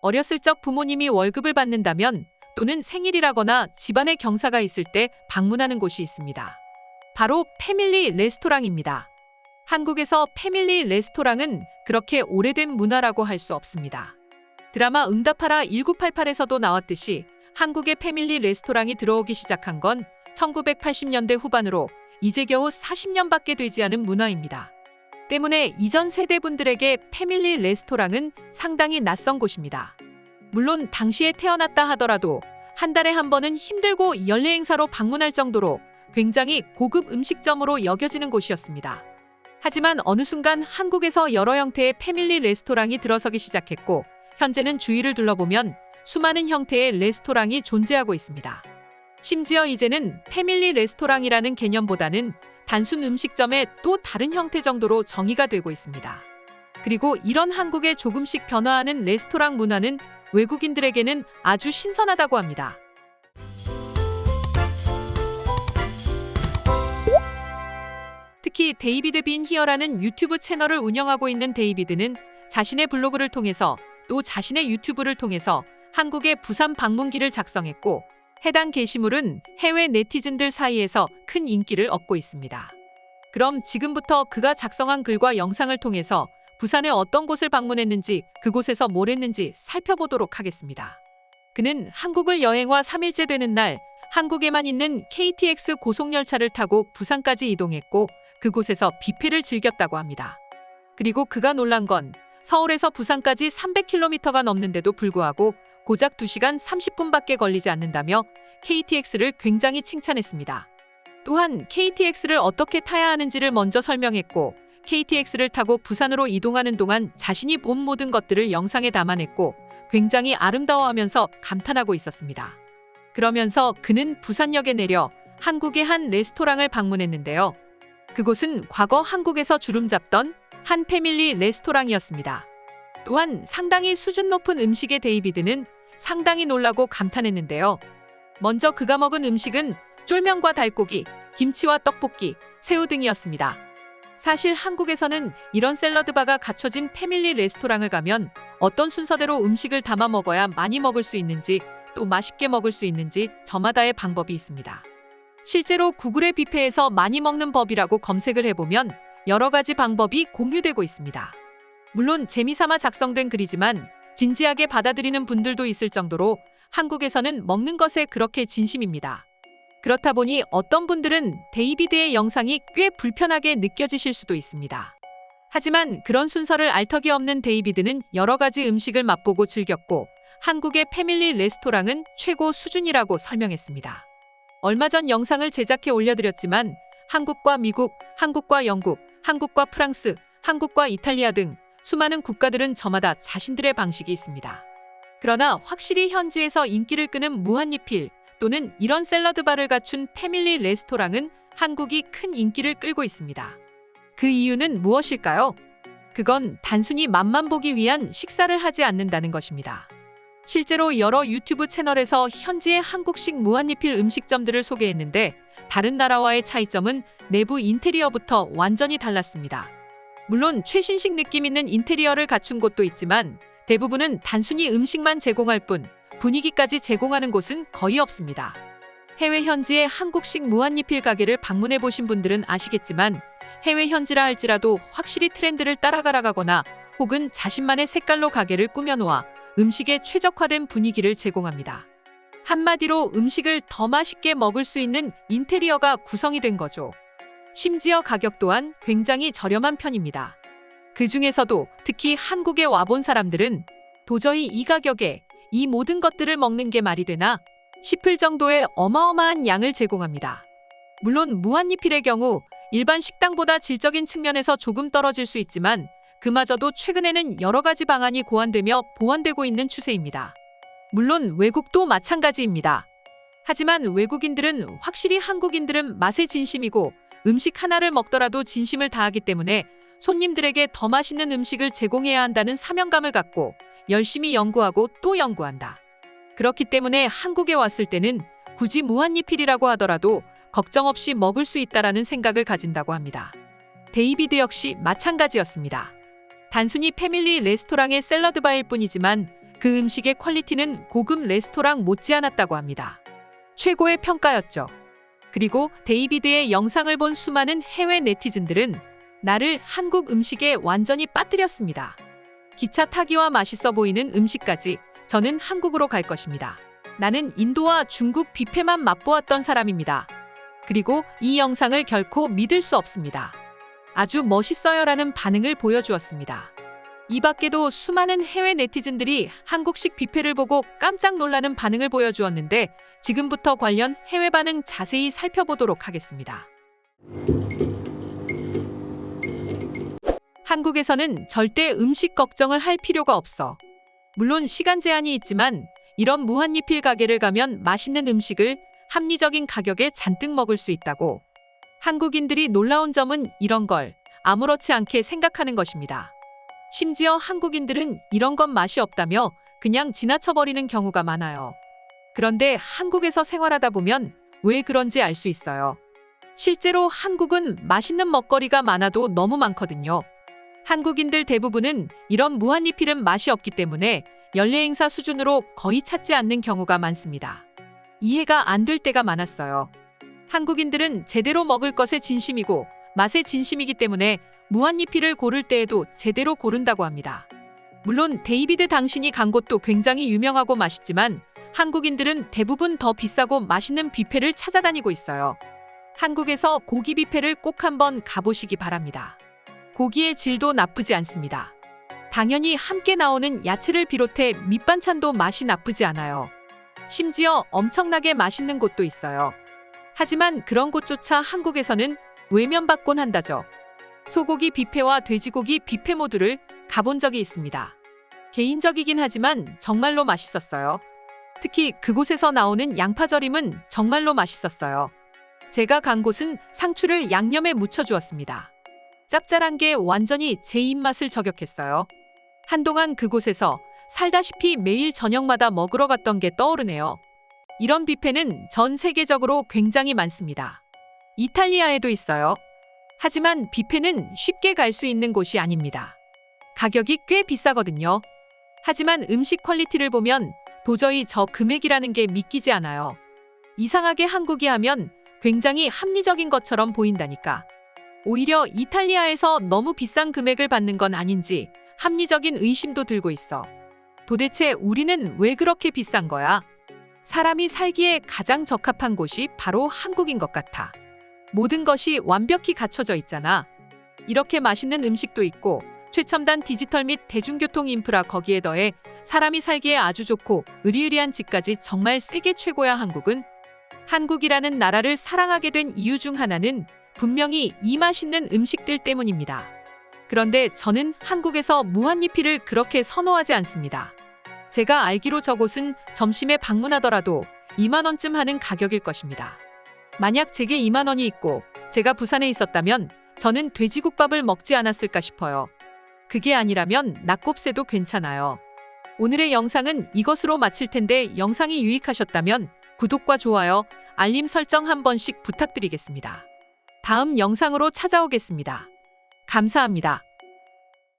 어렸을 적 부모님이 월급을 받는다면 또는 생일이라거나 집안에 경사가 있을 때 방문하는 곳이 있습니다. 바로 패밀리 레스토랑입니다. 한국에서 패밀리 레스토랑은 그렇게 오래된 문화라고 할 수 없습니다. 드라마 응답하라 1988에서도 나왔듯이 한국의 패밀리 레스토랑이 들어오기 시작한 건 1980년대 후반으로 이제 겨우 40년밖에 되지 않은 문화입니다. 때문에 이전 세대 분들에게 패밀리 레스토랑은 상당히 낯선 곳입니다. 물론 당시에 태어났다 하더라도 한 달에 한 번은 힘들고 연례 행사로 방문할 정도로 굉장히 고급 음식점으로 여겨지는 곳이었습니다. 하지만 어느 순간 한국에서 여러 형태의 패밀리 레스토랑이 들어서기 시작했고 현재는 주위를 둘러보면 수많은 형태의 레스토랑이 존재하고 있습니다. 심지어 이제는 패밀리 레스토랑이라는 개념보다는 단순 음식점의 또 다른 형태 정도로 정의가 되고 있습니다. 그리고 이런 한국의 조금씩 변화하는 레스토랑 문화는 외국인들에게는 아주 신선하다고 합니다. 특히 데이비드 빈 히어라는 유튜브 채널을 운영하고 있는 데이비드는 자신의 블로그를 통해서 또 자신의 유튜브를 통해서 한국의 부산 방문기를 작성했고 해당 게시물은 해외 네티즌들 사이에서 큰 인기를 얻고 있습니다. 그럼 지금부터 그가 작성한 글과 영상을 통해서 부산에 어떤 곳을 방문했는지 그곳에서 뭘 했는지 살펴보도록 하겠습니다. 그는 한국을 여행화 3일째 되는 날 한국에만 있는 KTX 고속열차를 타고 부산까지 이동했고 그곳에서 뷔페를 즐겼다고 합니다. 그리고 그가 놀란 건 서울에서 부산까지 300km가 넘는데도 불구하고 고작 2시간 30분밖에 걸리지 않는다며 KTX를 굉장히 칭찬했습니다. 또한 KTX를 어떻게 타야 하는지를 먼저 설명했고 KTX를 타고 부산으로 이동하는 동안 자신이 본 모든 것들을 영상에 담아냈고 굉장히 아름다워하면서 감탄하고 있었습니다. 그러면서 그는 부산역에 내려 한국의 한 레스토랑을 방문했는데요. 그곳은 과거 한국에서 주름 잡던 한 패밀리 레스토랑이었습니다. 또한 상당히 수준 높은 음식의 데이비드는 상당히 놀라고 감탄했는데요. 먼저 그가 먹은 음식은 쫄면과 달고기, 김치와 떡볶이, 새우 등이었습니다. 사실 한국에서는 이런 샐러드 바가 갖춰진 패밀리 레스토랑을 가면 어떤 순서대로 음식을 담아 먹어야 많이 먹을 수 있는지 또 맛있게 먹을 수 있는지 저마다의 방법이 있습니다. 실제로 구글의 뷔페에서 많이 먹는 법이라고 검색을 해보면 여러 가지 방법이 공유되고 있습니다. 물론 재미삼아 작성된 글이지만 진지하게 받아들이는 분들도 있을 정도로 한국에서는 먹는 것에 그렇게 진심입니다. 그렇다 보니 어떤 분들은 데이비드의 영상이 꽤 불편하게 느껴지실 수도 있습니다. 하지만 그런 순서를 알 턱이 없는 데이비드는 여러 가지 음식을 맛보고 즐겼고 한국의 패밀리 레스토랑은 최고 수준이라고 설명했습니다. 얼마 전 영상을 제작해 올려드렸지만 한국과 미국, 한국과 영국, 한국과 프랑스, 한국과 이탈리아 등 수많은 국가들은 저마다 자신들의 방식이 있습니다. 그러나 확실히 현지에서 인기를 끄는 무한리필 또는 이런 샐러드 바를 갖춘 패밀리 레스토랑은 한국이 큰 인기를 끌고 있습니다. 그 이유는 무엇일까요? 그건 단순히 맛만 보기 위한 식사를 하지 않는다는 것입니다. 실제로 여러 유튜브 채널에서 현지의 한국식 무한리필 음식점들을 소개했는데 다른 나라와의 차이점은 내부 인테리어부터 완전히 달랐습니다. 물론 최신식 느낌 있는 인테리어를 갖춘 곳도 있지만 대부분은 단순히 음식만 제공할 뿐 분위기까지 제공하는 곳은 거의 없습니다. 해외 현지의 한국식 무한리필 가게를 방문해 보신 분들은 아시겠지만 해외 현지라 할지라도 확실히 트렌드를 따라가라가거나 혹은 자신만의 색깔로 가게를 꾸며놓아 음식에 최적화된 분위기를 제공합니다. 한마디로 음식을 더 맛있게 먹을 수 있는 인테리어가 구성이 된 거죠. 심지어 가격 또한 굉장히 저렴한 편입니다. 그 중에서도 특히 한국에 와본 사람들은 도저히 이 가격에 이 모든 것들을 먹는 게 말이 되나 싶을 정도의 어마어마한 양을 제공합니다. 물론 무한리필의 경우 일반 식당보다 질적인 측면에서 조금 떨어질 수 있지만 그마저도 최근에는 여러 가지 방안이 고안되며 보완되고 있는 추세입니다. 물론 외국도 마찬가지입니다. 하지만 외국인들은 확실히 한국인들은 맛에 진심이고 음식 하나를 먹더라도 진심을 다하기 때문에 손님들에게 더 맛있는 음식을 제공해야 한다는 사명감을 갖고 열심히 연구하고 또 연구한다. 그렇기 때문에 한국에 왔을 때는 굳이 무한리필이라고 하더라도 걱정 없이 먹을 수 있다라는 생각을 가진다고 합니다. 데이비드 역시 마찬가지였습니다. 단순히 패밀리 레스토랑의 샐러드 바일 뿐이지만 그 음식의 퀄리티는 고급 레스토랑 못지않았다고 합니다. 최고의 평가였죠. 그리고 데이비드의 영상을 본 수많은 해외 네티즌들은 나를 한국 음식에 완전히 빠뜨렸습니다. 기차 타기와 맛있어 보이는 음식까지 저는 한국으로 갈 것입니다. 나는 인도와 중국 뷔페만 맛보았던 사람입니다. 그리고 이 영상을 결코 믿을 수 없습니다. 아주 멋있어요라는 반응을 보여주었습니다. 이 밖에도 수많은 해외 네티즌들이 한국식 뷔페를 보고 깜짝 놀라는 반응을 보여주었는데 지금부터 관련 해외 반응 자세히 살펴보도록 하겠습니다. 한국에서는 절대 음식 걱정을 할 필요가 없어. 물론 시간 제한이 있지만 이런 무한리필 가게를 가면 맛있는 음식을 합리적인 가격에 잔뜩 먹을 수 있다고. 한국인들이 놀라운 점은 이런 걸 아무렇지 않게 생각하는 것입니다. 심지어 한국인들은 이런 건 맛이 없다며 그냥 지나쳐버리는 경우가 많아요. 그런데 한국에서 생활하다 보면 왜 그런지 알 수 있어요. 실제로 한국은 맛있는 먹거리가 많아도 너무 많거든요. 한국인들 대부분은 이런 무한리필은 맛이 없기 때문에 연례 행사 수준으로 거의 찾지 않는 경우가 많습니다. 이해가 안 될 때가 많았어요. 한국인들은 제대로 먹을 것에 진심이고 맛에 진심이기 때문에 무한리필을 고를 때에도 제대로 고른다고 합니다. 물론 데이비드 당신이 간 곳도 굉장히 유명하고 맛있지만 한국인들은 대부분 더 비싸고 맛있는 뷔페를 찾아다니고 있어요. 한국에서 고기 뷔페를 꼭 한번 가보시기 바랍니다. 고기의 질도 나쁘지 않습니다. 당연히 함께 나오는 야채를 비롯해 밑반찬도 맛이 나쁘지 않아요. 심지어 엄청나게 맛있는 곳도 있어요. 하지만 그런 곳조차 한국에서는 외면받곤 한다죠. 소고기 뷔페와 돼지고기 뷔페 모두를 가본 적이 있습니다. 개인적이긴 하지만 정말로 맛있었어요. 특히 그곳에서 나오는 양파절임은 정말로 맛있었어요. 제가 간 곳은 상추를 양념에 묻혀 주었습니다. 짭짤한 게 완전히 제 입맛을 저격했어요. 한동안 그곳에서 살다시피 매일 저녁마다 먹으러 갔던 게 떠오르네요. 이런 뷔페는 전 세계적으로 굉장히 많습니다. 이탈리아에도 있어요. 하지만 뷔페는 쉽게 갈 수 있는 곳이 아닙니다. 가격이 꽤 비싸거든요. 하지만 음식 퀄리티를 보면 도저히 저 금액이라는 게 믿기지 않아요. 이상하게 한국이 하면 굉장히 합리적인 것처럼 보인다니까. 오히려 이탈리아에서 너무 비싼 금액을 받는 건 아닌지 합리적인 의심도 들고 있어. 도대체 우리는 왜 그렇게 비싼 거야? 사람이 살기에 가장 적합한 곳이 바로 한국인 것 같아. 모든 것이 완벽히 갖춰져 있잖아. 이렇게 맛있는 음식도 있고 최첨단 디지털 및 대중교통 인프라 거기에 더해 사람이 살기에 아주 좋고 으리으리한 집까지 정말 세계 최고야 한국은 한국이라는 나라를 사랑하게 된 이유 중 하나는 분명히 이 맛있는 음식들 때문입니다. 그런데 저는 한국에서 무한리필을 그렇게 선호하지 않습니다. 제가 알기로 저곳은 점심에 방문하더라도 2만 원쯤 하는 가격일 것입니다. 만약 제게 2만 원이 있고 제가 부산에 있었다면 저는 돼지국밥을 먹지 않았을까 싶어요. 그게 아니라면 낙곱새도 괜찮아요. 오늘의 영상은 이것으로 마칠 텐데 영상이 유익하셨다면 구독과 좋아요, 알림 설정 한 번씩 부탁드리겠습니다. 다음 영상으로 찾아오겠습니다. 감사합니다.